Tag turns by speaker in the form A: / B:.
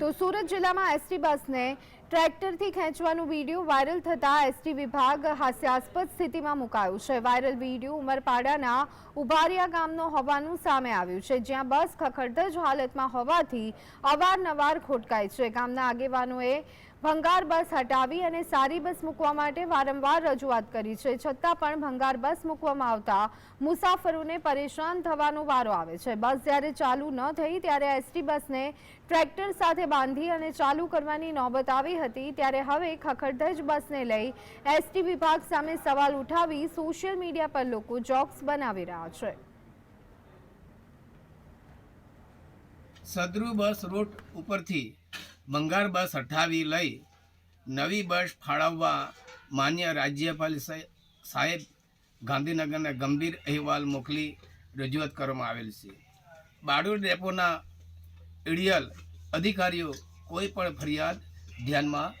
A: તો સુરત જિલ્લામાં એસટી બસને ટ્રેક્ટરથી ખેંચવાનું વીડિયો વાયરલ થતા એસટી વિભાગ હાસ્યાસ્પદ સ્થિતિમાં મુકાયું છે. વાયરલ વીડિયો ઉમરપાડાના ઉભારિયા ગામનો હોવાનું સામે આવ્યું છે. જ્યાં બસ ખખડધજ હાલતમાં હોવાથી અવારનવાર ખોટકાય છે. ગામના આગેવાનોએ ભંગાર બસ હટાવી અને સારી બસ મૂકવા માટે વારંવાર રજૂઆત કરી છે. છતાં પણ ભંગાર બસ મૂકવામાં આવતા મુસાફરોને પરેશાન થવાનો વારો આવે છે. બસ જ્યારે ચાલુ ન થઈ ત્યારે એસટી બસને ટ્રેક્ટર સાથે બાંધી અને ચાલુ કરવાની નોબત આવી હતી ત્યારે હવે ખખડધજ બસને લઈ એસટી વિભાગ સામે સવાલ ઉઠાવી સોશિયલ મીડિયા પર લોકો જોક્સ બનાવી રહ્યા છે.
B: સદરુ બસ રૂટ ઉપરથી બંગાર બસ હટાવી લઈ નવી બસ ફાળવવા માન્ય રાજ્યપાલ સાહેબ ગાંધીનગરને ગંભીર અહેવાલ મોકલી રજૂઆત કરવામાં આવેલ છે. બારડોલી ડેપોના એડિયલ અધિકારીઓ કોઈ પણ ફરિયાદ ધ્યાનમાં